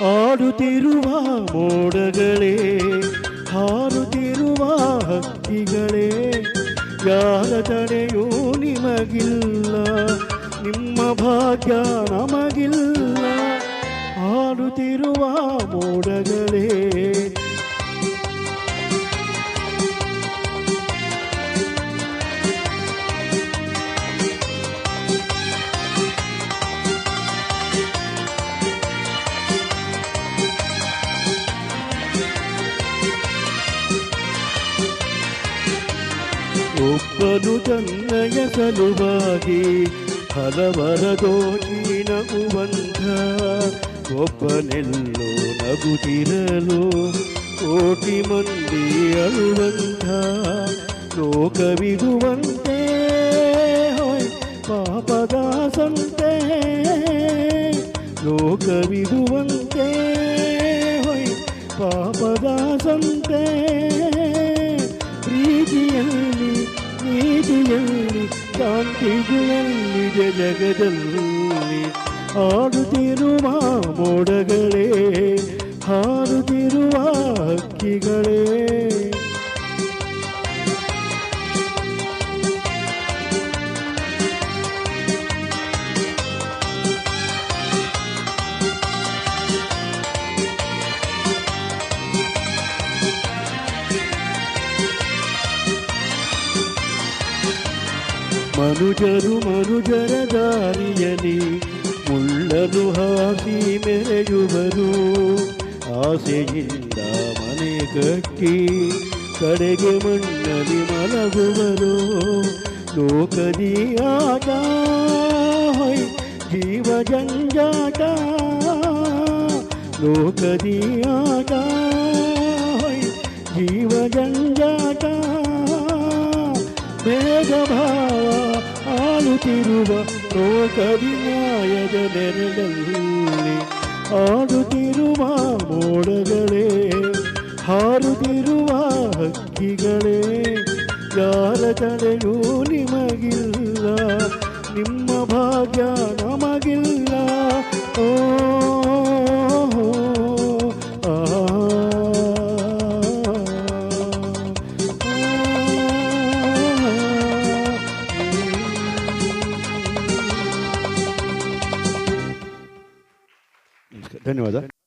ಹಾರುತ್ತಿರುವ ಮೋಡಗಳೇ ಹಾರುತ್ತಿರುವ ಹಕ್ಕಿಗಳೇ ಯಾರ ತಡೆಯೂ ನಿಮಗಿಲ್ಲ ನಿಮ್ಮ ಭಾಗ್ಯ ನಮಗಿಲ್ಲ. ಹಾರುತ್ತಿರುವ ಮೋಡಗಳೇ ಒಬ್ಬನು ತನ್ನಯ ಸಲುವಾಗಿ ಹಲವರ ದೋಷಿ ನಗುವಂಥ ಒಬ್ಬನೆಲ್ಲೋ ನಗುತ್ತಿರಲು ಕೋಟಿ ಮಂದಿ ಅಳುವಂಥ ಲೋಕವಿದುವಂತೆ ಹೊಯ್ ಪಾಪದ ಸಂತೆ ಲೋಕವಿದುವಂತೆ ಹೊಯ್ ಪಾಪದ ಸಂತೆ ಶಾಂತಿಯಲ್ಲಿ ಜಗದಲ್ಲಿ ಆಡುತ್ತಿರುವ ಮೋಡಗಳೇ ಹಾರುತ್ತಿರುವ ಹಕ್ಕಿಗಳೇ ಮನುಜರು ಮನುಜರ ದಾರಿಯಲಿ ಮುಳ್ಳಲು ಹಾಸಿ ಮೆರೆಯುವರು ಆಸೆಯಿಂದ ಮನೆ ಕಟ್ಟಿ ಕಡೆಗೆ ಮಣ್ಣಲಿ ಮಲಗುವರು ಲೋಕದಿ ಆಟ ಹೊಯ್ ಜೀವ ಜಂಜಾಟ ಲೋಕದಿ ಆಳುತ್ತಿರುವ ಲೋಕದಿ ಮಾಯದ ನೆರಳಲ್ಲಿ ಆಡುತ್ತಿರುವ ಮೋಡಗಳೇ ಹಾರುತ್ತಿರುವ ಹಕ್ಕಿಗಳೇ ಯಾರ ತಡೆಯೂ ನಿಮಗಿಲ್ಲ ನಿಮ್ಮ ಭಾಗ್ಯ ನಮಗಿಲ್ಲ. धन्यवाद हाँ।